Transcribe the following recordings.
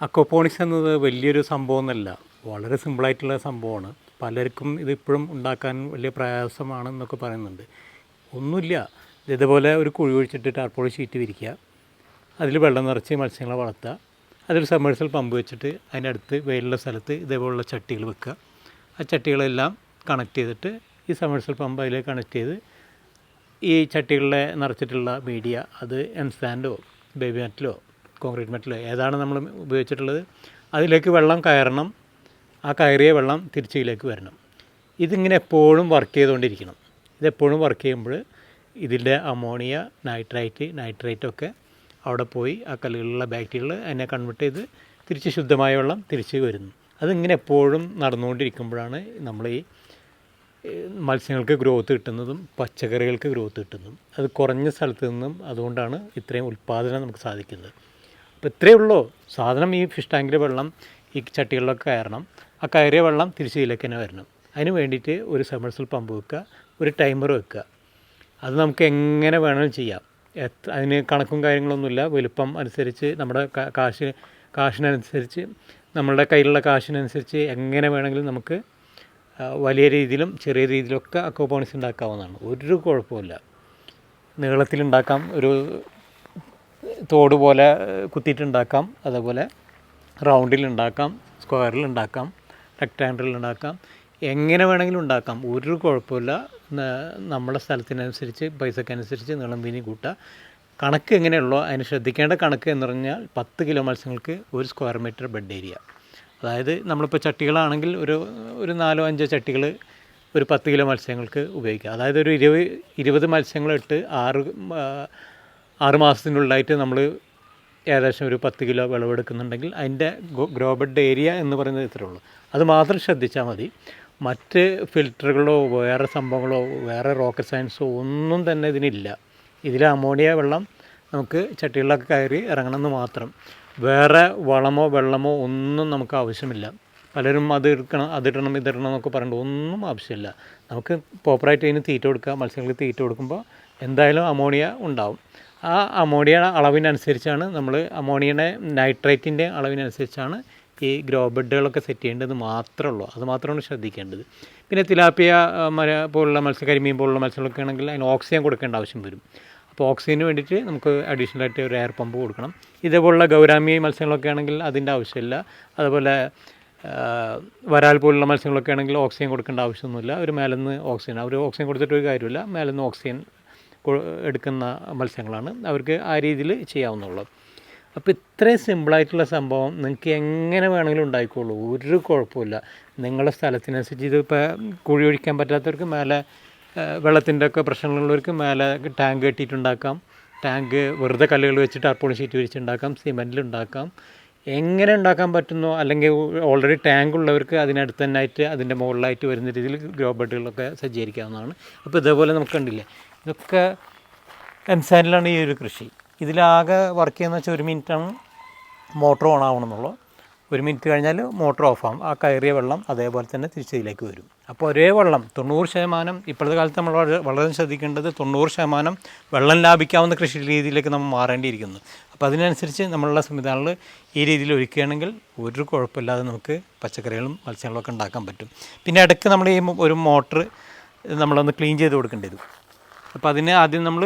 Aquaponics എന്നത് വലിയൊരു സംഭവമൊന്നുമല്ല വളരെ സിമ്പിളായിട്ടുള്ള സംഭവമാണ്. പലർക്കും ഇതിപ്പോഴും ഉണ്ടാക്കാൻ വലിയ പ്രയാസമാണെന്നൊക്കെ പറയുന്നുണ്ട്. ഒന്നുമില്ല. ഇതേപോലെ ഒരു കുഴി ഒഴിച്ചിട്ട് ടാർപ്പോളി ഷീറ്റ് വിരിക്കുക. അതിൽ വെള്ളം നിറച്ച് മത്സ്യങ്ങളെ വളർത്തുക. അതിൽ സമ്മേഴ്സൽ പമ്പ് വെച്ചിട്ട് അതിനടുത്ത് വെയിലുള്ള സ്ഥലത്ത് ഇതേപോലുള്ള ചട്ടികൾ വെക്കുക. ആ ചട്ടികളെല്ലാം കണക്ട് ചെയ്തിട്ട് ഈ സമ്മേഴ്സൽ പമ്പ് അതിലേക്ക് കണക്ട് ചെയ്ത് ഈ ചട്ടികളിലെ നിറച്ചിട്ടുള്ള മീഡിയ അത് എംസാൻഡോ ബേബി മെറ്റലോ കോൺക്രീറ്റ് മെറ്റൽ ഏതാണ് നമ്മൾ ഉപയോഗിച്ചിട്ടുള്ളത്? അതിലേക്ക് വെള്ളം കയറണം. ആ കയറിയ വെള്ളം തിരിച്ചയിലേക്ക് വരണം. ഇതിങ്ങനെ എപ്പോഴും വർക്ക് ചെയ്തുകൊണ്ടിരിക്കണം. ഇതെപ്പോഴും വർക്ക് ചെയ്യുമ്പോൾ ഇതിന്റെ അമോണിയ നൈട്രൈറ്റ് നൈട്രേറ്റ് ഒക്കെ അവിടെ പോയി ആ കല്ലുകളിലുള്ള ബാക്ടീരിയകൾ അതിനെ കൺവേർട്ട് ചെയ്ത് തിരിച്ച് ശുദ്ധമായ വെള്ളം തിരിച്ച് വരുന്നു. അതിങ്ങനെ എപ്പോഴും നടന്നുകൊണ്ടിരിക്കുമ്പോഴാണ് നമ്മൾ ഈ മത്സ്യങ്ങൾക്ക് ഗ്രോത്ത് കിട്ടുന്നതും പച്ചക്കറികൾക്ക് ഗ്രോത്ത് കിട്ടുന്നതും. അത് കുറഞ്ഞ സ്ഥലത്ത് നിന്നും അതുകൊണ്ടാണ് ഇത്രയും ഉൽപ്പാദനം നമുക്ക് സാധിക്കുന്നത്. അപ്പോൾ ഇത്രയേ ഉള്ളൂ. സാധനം ഈ ഫിഷ് ടാങ്കിലെ വെള്ളം ഈ ചട്ടികളിലൊക്കെ കയറണം. ആ കയറിയ വെള്ളം തിരിച്ച് ഇതിലേക്ക് തന്നെ വരണം. അതിന് വേണ്ടിയിട്ട് ഒരു സമ്മർസൽ പമ്പ് വെക്കുക ഒരു ടൈമർ വെക്കുക. അത് നമുക്ക് എങ്ങനെ വേണമെങ്കിലും ചെയ്യാം. അതിന് കണക്കും കാര്യങ്ങളൊന്നുമില്ല. വലുപ്പം അനുസരിച്ച് നമ്മുടെ കാശ് കാശിനനുസരിച്ച് നമ്മളുടെ കയ്യിലുള്ള കാശിനനുസരിച്ച് എങ്ങനെ വേണമെങ്കിലും നമുക്ക് വലിയ രീതിയിലും ചെറിയ രീതിയിലൊക്കെ അക്കോപോണിക്സ് ഉണ്ടാക്കാവുന്നതാണ്. ഒരു കുഴപ്പമില്ല നീളത്തിലുണ്ടാക്കാം. ഒരു തോട് പോലെ കുത്തിയിട്ടുണ്ടാക്കാം. അതേപോലെ റൗണ്ടിൽ ഉണ്ടാക്കാം സ്ക്വയറിൽ ഉണ്ടാക്കാം സ്ക്വയറിലുണ്ടാക്കാം റെക്റ്റാങ്കിളിലുണ്ടാക്കാം എങ്ങനെ വേണമെങ്കിലും ഉണ്ടാക്കാം. ഒരു കുഴപ്പമില്ല. നമ്മുടെ സ്ഥലത്തിനനുസരിച്ച് പൈസക്കനുസരിച്ച് നീളം വീനി കൂട്ടുക. കണക്ക് എങ്ങനെയുള്ളോ അതിന് ശ്രദ്ധിക്കേണ്ട കണക്ക് എന്ന് പറഞ്ഞാൽ പത്ത് കിലോ മത്സ്യങ്ങൾക്ക് ഒരു സ്ക്വയർ മീറ്റർ ബെഡ് ഏരിയ അതായത് നമ്മളിപ്പോൾ ചട്ടികളാണെങ്കിൽ ഒരു ഒരു നാലോ അഞ്ചോ ചട്ടികൾ ഒരു പത്ത് കിലോ മത്സ്യങ്ങൾക്ക് ഉപയോഗിക്കുക അതായത് ഒരു ഇരുപത് ഇരുപത് മത്സ്യങ്ങളിട്ട് ആറ് ആ, ആറ് മാസത്തിനുള്ളിലായിട്ട് നമ്മൾ ഏകദേശം ഒരു പത്ത് കിലോ വിളവെടുക്കുന്നുണ്ടെങ്കിൽ അതിന്റെ ഗ്രോ ബെഡ് ഏരിയ എന്ന് പറയുന്നത് ഇത്രേ ഉള്ളൂ. അത് മാത്രം ശ്രദ്ധിച്ചാൽ മതി. മറ്റ് ഫിൽറ്ററുകളോ വേറെ സംഭവങ്ങളോ വേറെ റോക്കറ്റ് സയൻസോ ഒന്നും തന്നെ ഇതിനില്ല. ഇതിൽ അമോണിയ വെള്ളം നമുക്ക് ചട്ടികളിലൊക്കെ കയറി ഇറങ്ങണമെന്ന് മാത്രം. വേറെ വളമോ വെള്ളമോ ഒന്നും നമുക്ക് ആവശ്യമില്ല. പലരും അത് എടുക്കണം അതിടണം ഇതിടണം എന്നൊക്കെ പറയേണ്ട ഒന്നും ആവശ്യമില്ല. നമുക്ക് പ്രോപ്പറായിട്ട് അതിന് തീറ്റ കൊടുക്കുക മത്സ്യങ്ങൾക്ക് തീറ്റ കൊടുക്കുമ്പോൾ എന്തായാലും അമോണിയ ഉണ്ടാവും. ആ അമോണിയ അളവിനനുസരിച്ചാണ് നമ്മൾ അമോണിയയുടെ നൈട്രേറ്റിന്റെ അളവിനനുസരിച്ചാണ് ഈ ഗ്രോ ബെഡുകളൊക്കെ സെറ്റ് ചെയ്യേണ്ടത് മാത്രമേ ഉള്ളൂ അത് മാത്രമാണ് ശ്രദ്ധിക്കേണ്ടത്. പിന്നെ തിലാപ്പിയ മര പോലുള്ള മത്സ്യ കരിമീൻ പോലുള്ള മത്സ്യങ്ങളൊക്കെ ആണെങ്കിൽ അതിന് ഓക്സിജൻ കൊടുക്കേണ്ട ആവശ്യം വരും. അപ്പോൾ ഓക്സിജന് വേണ്ടിയിട്ട് നമുക്ക് അഡീഷണൽ ആയിട്ട് ഒരു എയർ പമ്പ് കൊടുക്കണം. ഇതേപോലുള്ള ഗൗരാമി മത്സ്യങ്ങളൊക്കെ ആണെങ്കിൽ അതിന്റെ ആവശ്യമില്ല. അതുപോലെ വരാൽ പോലുള്ള മത്സ്യങ്ങളൊക്കെ ആണെങ്കിൽ ഓക്സിജൻ കൊടുക്കേണ്ട ആവശ്യമൊന്നുമില്ല. ഒരു മേലെന്ന് ഓക്സിജൻ. അവർ ഓക്സിജൻ കൊടുത്തിട്ട് ഒരു കാര്യമില്ല. മേലെന്ന് ഓക്സിജൻ എടുക്കുന്ന മത്സ്യങ്ങളാണ് അവർക്ക് ആ രീതിയിൽ ചെയ്യാവുന്നുള്ളൂ. അപ്പോൾ ഇത്രയും സിമ്പിളായിട്ടുള്ള സംഭവം നിങ്ങൾക്ക് എങ്ങനെ വേണമെങ്കിലും ഉണ്ടായിക്കോളൂ. ഒരു കുഴപ്പമില്ല. നിങ്ങളുടെ സ്ഥലത്തിനനുസരിച്ച് ഇതിപ്പോൾ കുഴി ഒഴിക്കാൻ പറ്റാത്തവർക്ക് മേലെ വെള്ളത്തിന്റെ ഒക്കെ പ്രശ്നങ്ങളുള്ളവർക്ക് മേലെ ടാങ്ക് കെട്ടിയിട്ടുണ്ടാക്കാം. ടാങ്ക് വെറുതെ കല്ലുകൾ വെച്ചിട്ട് അർപ്പണ ഷീറ്റ് വിരിച്ചുണ്ടാക്കാം. സിമെന്റിൽ ഉണ്ടാക്കാം. എങ്ങനെ ഉണ്ടാക്കാൻ പറ്റുന്നോ അല്ലെങ്കിൽ ഓൾറെഡി ടാങ്ക് ഉള്ളവർക്ക് അതിനടുത്ത് തന്നെ ആയിട്ട് അതിന്റെ മുകളിലായിട്ട് വരുന്ന രീതിയിൽ ഗ്രോ ബെഡുകളൊക്കെ സജ്ജീകരിക്കാവുന്നതാണ്. അപ്പോൾ ഇതേപോലെ നമുക്ക് കണ്ടില്ലേ? ഇതൊക്കെ എംസാനിലാണ് ഈ ഒരു കൃഷി. ഇതിലാകെ വർക്ക് ചെയ്യുന്ന വെച്ചാൽ ഒരു മിനിറ്റാണ് മോട്ടോർ ഓൺ ആവണമെന്നുള്ളൂ. ഒരു മിനിറ്റ് കഴിഞ്ഞാൽ മോട്ടർ ഓഫ് ആവും. ആ കയറിയ വെള്ളം അതേപോലെ തന്നെ തിരിച്ചതിലേക്ക് വരും. അപ്പോൾ ഒരേ വെള്ളം തൊണ്ണൂറ് ശതമാനം ഇപ്പോഴത്തെ കാലത്ത് നമ്മൾ വളരെ ശ്രദ്ധിക്കേണ്ടത് തൊണ്ണൂറ് ശതമാനം വെള്ളം ലാഭിക്കാവുന്ന കൃഷി രീതിയിലേക്ക് നമ്മൾ മാറേണ്ടിയിരിക്കുന്നു. അപ്പോൾ അതിനനുസരിച്ച് നമ്മളുടെ സംവിധാനങ്ങൾ ഈ രീതിയിൽ ഒരുക്കുകയാണെങ്കിൽ ഒരു കുഴപ്പമില്ലാതെ നമുക്ക് പച്ചക്കറികളും മത്സ്യങ്ങളും ഒക്കെ ഉണ്ടാക്കാൻ പറ്റും. പിന്നെ ഇടയ്ക്ക് നമ്മൾ ഈ ഒരു മോട്ടർ നമ്മളൊന്ന് ക്ലീൻ ചെയ്ത് കൊടുക്കേണ്ടി വരും. അപ്പോൾ അതിന് ആദ്യം നമ്മൾ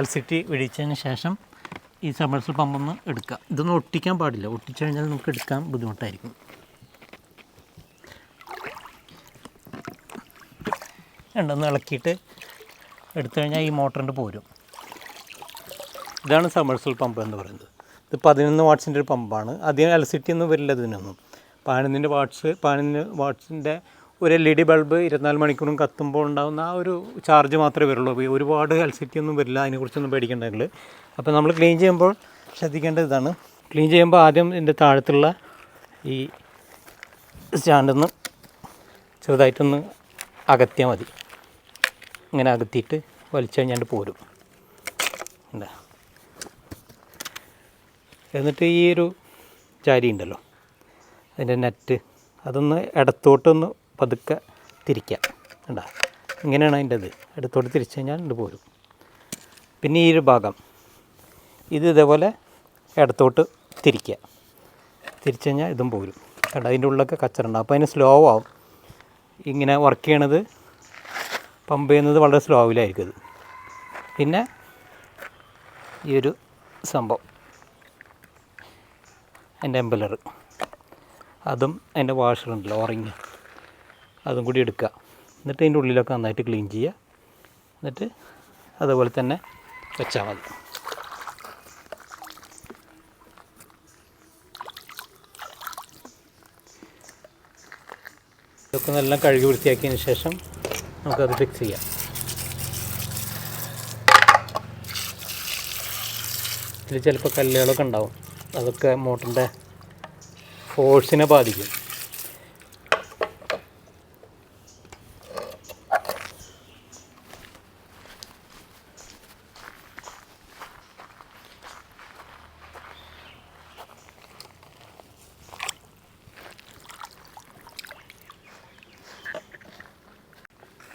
എൽസിറ്റി വെടിച്ചതിന് ശേഷം ഈ സമ്മർസൽ പമ്പൊന്ന് എടുക്കുക. ഇതൊന്നും ഒട്ടിക്കാൻ പാടില്ല. ഒട്ടിച്ചു കഴിഞ്ഞാൽ നമുക്ക് എടുക്കാൻ ബുദ്ധിമുട്ടായിരിക്കും. രണ്ടൊന്ന് ഇളക്കിയിട്ട് എടുത്തു കഴിഞ്ഞാൽ ഈ മോട്ടറിന്റെ പോരും. ഇതാണ് സമ്മർസൽ പമ്പ് എന്ന് പറയുന്നത്. ഇത് പതിനൊന്ന് വാട്ട്സിന്റെ ഒരു പമ്പാണ്. അധികം എലക്ട്രിസിറ്റി ഒന്നും വരില്ല ഇതിനൊന്നും. പതിനൊന്നിന്റെ വാട്ട്സ് പതിനൊന്ന് വാട്ട്സിന്റെ ഒരു എൽ ഇ ഡി ബൾബ് ഇരുപത്തിനാല് മണിക്കൂറും കത്തുമ്പോൾ ഉണ്ടാകുന്ന ആ ഒരു ചാർജ് മാത്രമേ വരുള്ളൂ. ഒരുപാട് എലക്ട്രിസിറ്റി ഒന്നും വരില്ല അതിനെക്കുറിച്ചൊന്നും പേടിക്കേണ്ടതിൽ അപ്പോൾ നമ്മൾ ക്ലീൻ ചെയ്യുമ്പോൾ ശ്രദ്ധിക്കേണ്ട ഇതാണ്. ക്ലീൻ ചെയ്യുമ്പോൾ ആദ്യം ഇതിന്റെ താഴത്തുള്ള ഈ സ്റ്റാൻഡൊന്ന് ചെറുതായിട്ടൊന്ന് അകത്തിയാൽ മതി. ഇങ്ങനെ അകത്തിയിട്ട് വലിച്ചു കഴിഞ്ഞാണ്ട് പോരും. എന്നിട്ട് ഈ ഒരു ചാരി ഉണ്ടല്ലോ. അതിന്റെ നെറ്റ് അതൊന്ന് ഇടത്തോട്ടൊന്ന് പതുക്കെ തിരിക്കാം. കണ്ടാ? ഇങ്ങനെയാണ് അതിന്റെ ഇത്. ഇടത്തോട്ട് തിരിച്ചു കഴിഞ്ഞാൽ ഇത് പോരും. പിന്നെ ഈ ഒരു ഭാഗം. ഇത് ഇതേപോലെ ഇടത്തോട്ട് തിരിക്കുക. തിരിച്ചു കഴിഞ്ഞാൽ ഇതും പോരും. കണ്ട? അതിന്റെ ഉള്ളിലൊക്കെ കച്ചറുണ്ട്. അപ്പോൾ അതിന് സ്ലോ ആവും. ഇങ്ങനെ വർക്ക് ചെയ്യണത് പമ്പ് ചെയ്യുന്നത് വളരെ സ്ലോവിലായിരിക്കും ഇത്. പിന്നെ ഈ ഒരു സംഭവം. അതിന്റെ എംബലർ. അതും അതിന്റെ വാഷറുണ്ടല്ലോ ഓറിങ് അതും കൂടി എടുക്കുക. എന്നിട്ട് അതിന്റെ ഉള്ളിലൊക്കെ നന്നായിട്ട് ക്ലീൻ ചെയ്യുക. എന്നിട്ട് അതുപോലെ തന്നെ വെച്ചാൽ മതി. ഇതൊക്കെ നല്ല കഴുകി വൃത്തിയാക്കിയതിന് ശേഷം നമുക്കത് ഫിക്സ് ചെയ്യാം. ഇതിൽ ചിലപ്പോൾ കല്ലുകളൊക്കെ ഉണ്ടാവും. അതൊക്കെ മോട്ടറിന്റെ ഫോഴ്സിനെ ബാധിക്കും.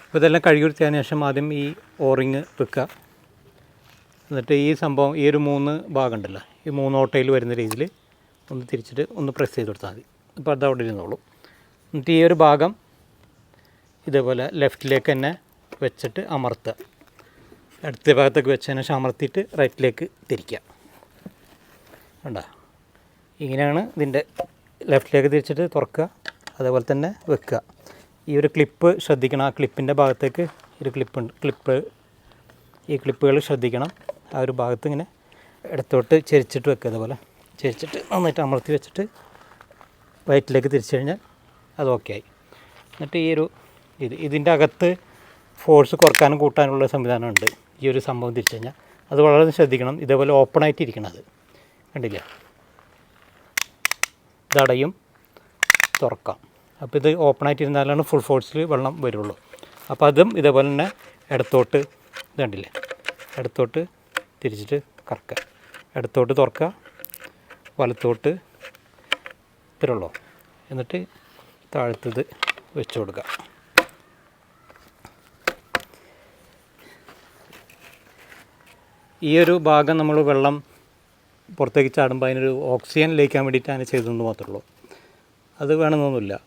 അപ്പോൾ ഇതെല്ലാം കഴുകി വൃത്തിയായതിനു ശേഷം ആദ്യം ഈ ഓറിങ് വെക്കുക. എന്നിട്ട് ഈ സംഭവം ഈ ഒരു മൂന്ന് ഭാഗം ഉണ്ടല്ലോ. ഈ മൂന്ന് ഓട്ടയിൽ വരുന്ന രീതിയിൽ ഒന്ന് തിരിച്ചിട്ട് ഒന്ന് പ്രസ് ചെയ്ത് കൊടുത്താൽ മതി. അപ്പോൾ അത് അവിടെ ഇരുന്നോളൂ. എന്നിട്ട് ഈ ഒരു ഭാഗം ഇതേപോലെ ലെഫ്റ്റിലേക്ക് തന്നെ വെച്ചിട്ട് അമർത്തുക. അടുത്ത ഭാഗത്തേക്ക് വെച്ചതിന് ശേഷം അമർത്തിയിട്ട് റൈറ്റിലേക്ക് തിരിക്കുക. വേണ്ട ഇങ്ങനെയാണ് ഇതിന്റെ ലെഫ്റ്റിലേക്ക് തിരിച്ചിട്ട് തുറക്കുക. അതേപോലെ തന്നെ വെക്കുക. ഈ ഒരു ക്ലിപ്പ് ശ്രദ്ധിക്കണം. ആ ക്ലിപ്പിന്റെ ഭാഗത്തേക്ക് ഒരു ക്ലിപ്പ് ഉണ്ട്. ക്ലിപ്പ് ഈ ക്ലിപ്പുകൾ ശ്രദ്ധിക്കണം. ആ ഒരു ഭാഗത്ത് ഇങ്ങനെ ഇടത്തോട്ട് ചെരിച്ചിട്ട് വെക്കുക അതുപോലെ ചെരിച്ചിട്ട് നന്നായിട്ട് അമർത്തി വെച്ചിട്ട് വയറ്റിലേക്ക് തിരിച്ചു കഴിഞ്ഞാൽ അത് ഓക്കെ ആയി. എന്നിട്ട് ഈ ഒരു ഇത് ഇതിന്റെ അകത്ത് ഫോഴ്സ് കുറക്കാനും കൂട്ടാനുള്ള സംവിധാനമുണ്ട്. ഈ ഒരു സംഭവം തിരിച്ചു കഴിഞ്ഞാൽ. അത് വളരെ ശ്രദ്ധിക്കണം. ഇതേപോലെ ഓപ്പൺ ആയിട്ട് ഇരിക്കണം അത്. കണ്ടില്ല? ഇതടയും തുറക്കാം. അപ്പോൾ ഇത് ഓപ്പൺ ആയിട്ട് ഇരുന്നാലാണ് ഫുൾ ഫോഴ്സിൽ വെള്ളം വരുള്ളൂ. അപ്പോൾ അതും ഇതേപോലെ തന്നെ ഇടത്തോട്ട് ഇത് കണ്ടില്ലേ? ഇടത്തോട്ട് തിരിച്ചിട്ട് കറക്കുക. ഇടത്തോട്ട് തുറക്കുക. വലത്തോട്ട് ഇത്രയുള്ളൂ. എന്നിട്ട് താഴത്തത് വെച്ച് കൊടുക്കുക. ഈ ഒരു ഭാഗം നമ്മൾ വെള്ളം പുറത്തേക്ക് ചാടുമ്പോൾ അതിനൊരു ഓക്സിജൻ ലയിക്കാൻ വേണ്ടിയിട്ടാണ് ചെയ്തതെന്ന് മാത്രമേ അത് വേണമെന്നൊന്നുമില്ല.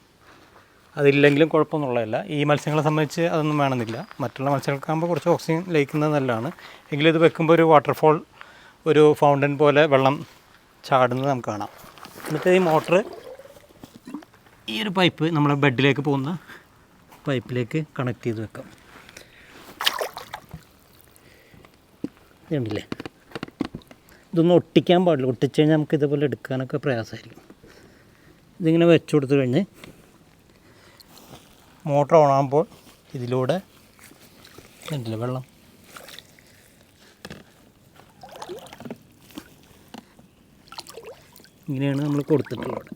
അതില്ലെങ്കിലും കുഴപ്പമൊന്നുള്ളതല്ല ഈ മത്സ്യങ്ങളെ സംബന്ധിച്ച് അതൊന്നും വേണമെന്നില്ല. മറ്റുള്ള മത്സ്യങ്ങൾക്കാകുമ്പോൾ കുറച്ച് ഓക്സിജൻ ലയിക്കുന്നത് നല്ലതാണ്. എങ്കിലും ഇത് വെക്കുമ്പോൾ ഒരു വാട്ടർഫോൾ ഒരു ഫൗണ്ടൻ പോലെ വെള്ളം ചാടുന്നത് നമുക്ക് കാണാം. എന്നിട്ട് ഈ മോട്ടർ ഈ ഒരു പൈപ്പ് നമ്മളെ ബെഡിലേക്ക് പോകുന്ന പൈപ്പിലേക്ക് കണക്ട് ചെയ്ത് വെക്കാം. ഉണ്ടല്ലേ ഇതൊന്നും ഒട്ടിക്കാൻ പാടില്ല. ഒട്ടിച്ച് കഴിഞ്ഞാൽ നമുക്ക് ഇതേപോലെ എടുക്കാനൊക്കെ പ്രയാസമായിരിക്കും. ഇതിങ്ങനെ വെച്ച് കൊടുത്തു കഴിഞ്ഞ് മോട്ടർ ഓണാകുമ്പോൾ ഇതിലൂടെ ഉണ്ടല്ലേ വെള്ളം? ഇങ്ങനെയാണ് നമ്മൾ കൊടുത്തിട്ടുള്ളത്.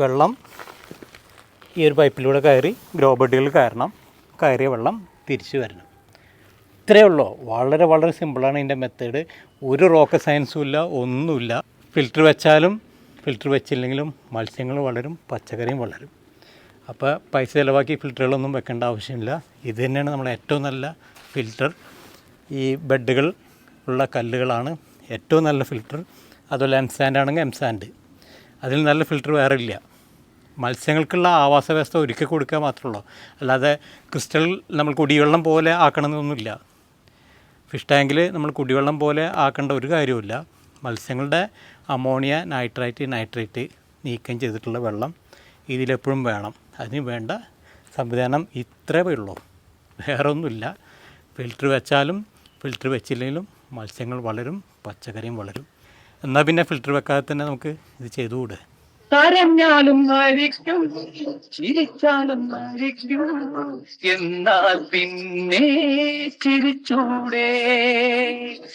വെള്ളം ഈ ഒരു പൈപ്പിലൂടെ കയറി ഗ്രോ ബെഡുകൾ കയറണം. കയറിയ വെള്ളം തിരിച്ചു വരണം. ഇത്രയേ ഉള്ളൂ. വളരെ വളരെ സിമ്പിളാണ് ഇതിന്റെ മെത്തേഡ് ഒരു റോക്ക് സയൻസും ഇല്ല ഒന്നുമില്ല. ഫിൽറ്റർ വെച്ചാലും ഫിൽറ്റർ വെച്ചില്ലെങ്കിലും മത്സ്യങ്ങൾ വളരും പച്ചക്കറിയും വളരും. അപ്പോൾ പൈസ ചിലവാക്കി ഫിൽറ്ററുകളൊന്നും വെക്കേണ്ട ആവശ്യമില്ല. ഇത് തന്നെയാണ് നമ്മുടെ ഏറ്റവും നല്ല ഫിൽറ്റർ ഈ ബെഡുകൾ ഉള്ള കല്ലുകളാണ് ഏറ്റവും നല്ല ഫിൽറ്റർ അതുപോലെ എം സാൻഡ് ആണെങ്കിൽ എം സാൻഡ് അതിൽ നല്ല ഫിൽറ്റർ വേറെ ഇല്ല. മത്സ്യങ്ങൾക്കുള്ള ആവാസ വ്യവസ്ഥ ഒരുക്കി കൊടുക്കുക മാത്രമേ ഉള്ളൂ. അല്ലാതെ ക്രിസ്റ്റൽ നമ്മൾ കുടിവെള്ളം പോലെ ആക്കണമെന്നൊന്നുമില്ല. ഫിഷ് ടാങ്കിൽ നമ്മൾ കുടിവെള്ളം പോലെ ആക്കേണ്ട ഒരു കാര്യവുമില്ല. മത്സ്യങ്ങളുടെ അമോണിയ നൈട്രൈറ്റ് നൈട്രേറ്റ് നീക്കം ചെയ്തിട്ടുള്ള വെള്ളം ഇതിലെപ്പോഴും വേണം. അതിന് വേണ്ട സംവിധാനം ഇത്രേ ഉള്ളൂ. വേറൊന്നുമില്ല. ഫിൽറ്റർ വെച്ചാലും ഫിൽറ്റർ വെച്ചില്ലെങ്കിലും മത്സ്യങ്ങൾ വളരും പച്ചക്കറിയും വളരും. എന്നാൽ പിന്നെ ഫിൽറ്റർ വെക്കാതെ തന്നെ നമുക്ക് ഇത് ചെയ്തുകൂടെ? കരഞ്ഞാലും എന്നാൽ പിന്നെ ചിരിച്ചൂടെ.